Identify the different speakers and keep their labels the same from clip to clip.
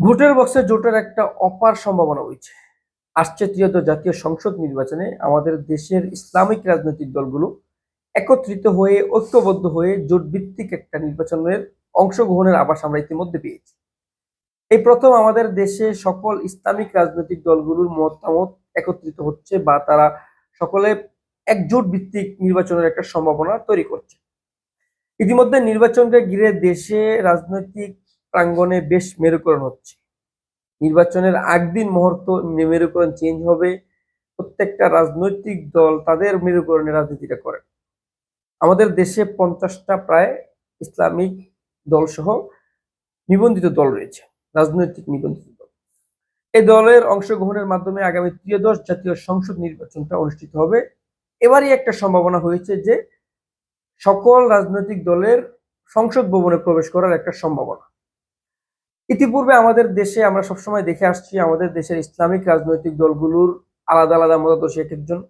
Speaker 1: ভোটের বক্সে জোটের একটা অপার সম্ভাবনা রয়েছে। আসছে তৃতীয় জাতীয় সংসদ নির্বাচনে আমাদের দেশের ইসলামিক রাজনৈতিক দলগুলো একত্রিত হয়ে, ঐক্যবদ্ধ হয়ে জোট ভিত্তিক একটা নির্বাচনের অংশগ্রহণের আভাস আমরা ইতিমধ্যে পেয়েছি। এই প্রথম আমাদের দেশে সকল ইসলামিক রাজনৈতিক দলগুলোর মতামত একত্রিত হচ্ছে বা তারা সকলে একজোট ভিত্তিক নির্বাচনের একটা সম্ভাবনা তৈরি করছে। ইতিমধ্যে নির্বাচনকে ঘিরে দেশে রাজনৈতিক প্রাঙ্গণে বেশ মেরুকরণ হচ্ছে। নির্বাচনের আগদিন মুহূর্ত মেরুকরণ চেঞ্জ হবে। প্রত্যেকটা রাজনৈতিক দল তাদের মেরুকরণে রাজনীতিটা করে। আমাদের দেশে পঞ্চাশটা প্রায় ইসলামিক দল সহ নিবন্ধিত দল রয়েছে, রাজনৈতিক নিবন্ধিত দল। এই দলের অংশগ্রহণের মাধ্যমে আগামী ত্রিয়দশ জাতীয় সংসদ নির্বাচনটা অনুষ্ঠিত হবে। এবারই একটা সম্ভাবনা হয়েছে যে সকল রাজনৈতিক দলের সংসদ ভবনে প্রবেশ করার একটা সম্ভাবনা। ইতিপূর্বে আমাদের দেশে আমরা সবসময় দেখে আসছি, আমাদের দেশের ইসলামিক রাজনৈতিক দলগুলোর আলাদা আলাদা মতাদর্শী এক একজন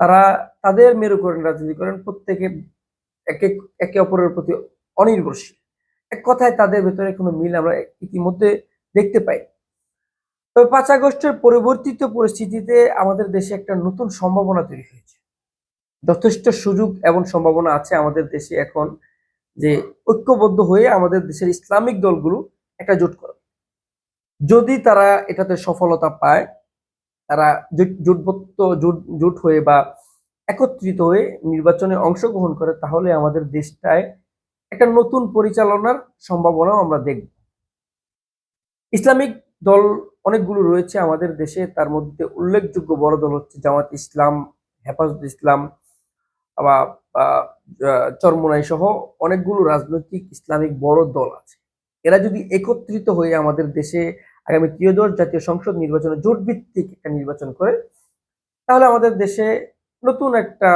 Speaker 1: তারা তাদের মেরুকরণ রাজনীতি করেন, প্রত্যেকে একে একে অপরের প্রতি অনির্ভরশীল। এক কথায় তাদের ভেতরে কোনো মিল আমরা ইতিমধ্যে দেখতে পাই। তবে পাঁচ আগস্টের পরিবর্তিত পরিস্থিতিতে আমাদের দেশে একটা নতুন সম্ভাবনা তৈরি হয়েছে। যথেষ্ট সুযোগ এবং সম্ভাবনা আছে আমাদের দেশে এখন যে ঐক্যবদ্ধ হয়ে আমাদের দেশের ইসলামিক দলগুলো একটা জোট করবে যদি তারা এটাতে সফলতা পায়, তারা জোট- জোটবদ্ধ জোট জোট হয়ে বা একত্রিত হয়ে নির্বাচনে অংশগ্রহণ করে, তাহলে আমাদের দেশটায় একটা নতুন পরিচালনার সম্ভাবনাও আমরা দেখব। ইসলামিক দল অনেকগুলো রয়েছে আমাদের দেশে, তার মধ্যে উল্লেখযোগ্য বড় দল হচ্ছে জামাত ইসলাম, হেফাজত ইসলাম বা চরমনাই সহ অনেকগুলো রাজনৈতিক ইসলামিক বড় দল আছে। এরা যদি একত্রিত হয়ে আমাদের দেশে আগামী ত্রিয়দশ জাতীয় সংসদ নির্বাচনে জোট ভিত্তিক একটা নির্বাচন করে, তাহলে আমাদের দেশে নতুন একটা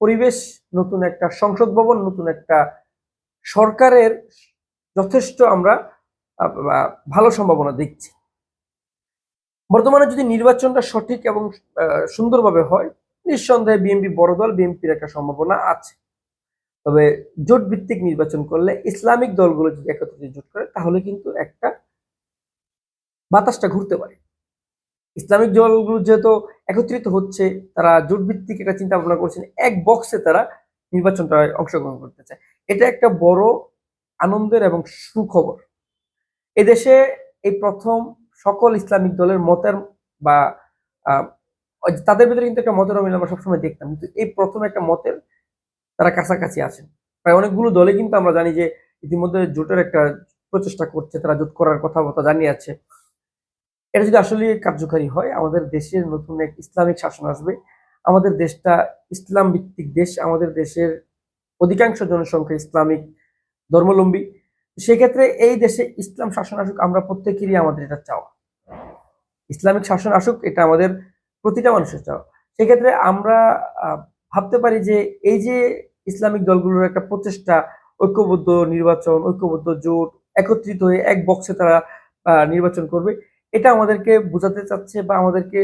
Speaker 1: পরিবেশ, নতুন একটা সংসদ ভবন, নতুন একটা সরকারের যথেষ্ট আমরা ভালো সম্ভাবনা দেখছি। বর্তমানে যদি নির্বাচনটা সঠিক এবং সুন্দরভাবে হয়, নিঃসন্দেহে বিএনপি বড় দল, বিএনপির একটা সম্ভাবনা আছে। তবে জোট ভিত্তিক নির্বাচন করলে ইসলামিক দলগুলো যদি একত্রিত জোট করে, তাহলে কিন্তু একটা বাতাসটা ঘুরতে পারে। ইসলামিক দলগুলো যেহেতু একত্রিত হচ্ছে, তারা জোট ভিত্তিক একটা চিন্তা ভাবনা করছেন, এক বক্সে তারা নির্বাচনটা অংশগ্রহণ করতে চায়। এটা একটা বড় আনন্দের এবং সুখবর। এদেশে এই প্রথম সকল ইসলামিক দলের মতের বা তাদের ভিতরে কিন্তু একটা মতের অমিল আমরা সবসময় দেখতাম। কিন্তু এই প্রথম একটা মতের তারা কাছাকাছি আছেন প্রায় অনেকগুলো দলে কিন্তু আমরা জানি যে ইতিমধ্যে জোটের একটা প্রচেষ্টা করছে, তারা জোট করার কথাবার্তা জানিয়েছে এটা যদি আসলে কার্যকারী হয়, আমাদের দেশের নতুন এক ইসলামিক শাসন আসবে। আমাদের দেশটা ইসলাম ভিত্তিক দেশ, আমাদের দেশের অধিকাংশ জনসংখ্যা ইসলামিক, ধর্মলম্বী। সেক্ষেত্রে এই দেশে ইসলাম শাসন আসুক, আমরা প্রত্যেকেরই আমাদের এটা চাওয়া। ইসলামিক শাসন আসুক, এটা আমাদের প্রতিটা মানুষের চাওয়া। সেক্ষেত্রে আমরা ভাবতে পারি যে এই যে ইসলামিক দলগুলোর একটা প্রচেষ্টা, ঐক্যবদ্ধ নির্বাচন, ঐক্যবদ্ধ জোট একত্রিত হয়ে এক বক্সে তারা নির্বাচন করবে। এটা আমাদেরকে বোঝাতে চাচ্ছে বা আমাদেরকে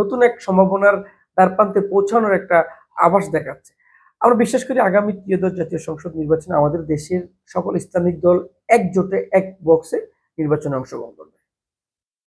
Speaker 1: নতুন এক সম্ভাবনার দ্বার প্রান্তে পৌঁছানোর একটা আভাস দেখাচ্ছে। আমরা বিশ্বাস করি আগামী ত্রিয়দশ জাতীয় সংসদ নির্বাচনে আমাদের দেশের সকল ইসলামিক দল একজোটে এক বক্সে নির্বাচনে অংশগ্রহণ করবে।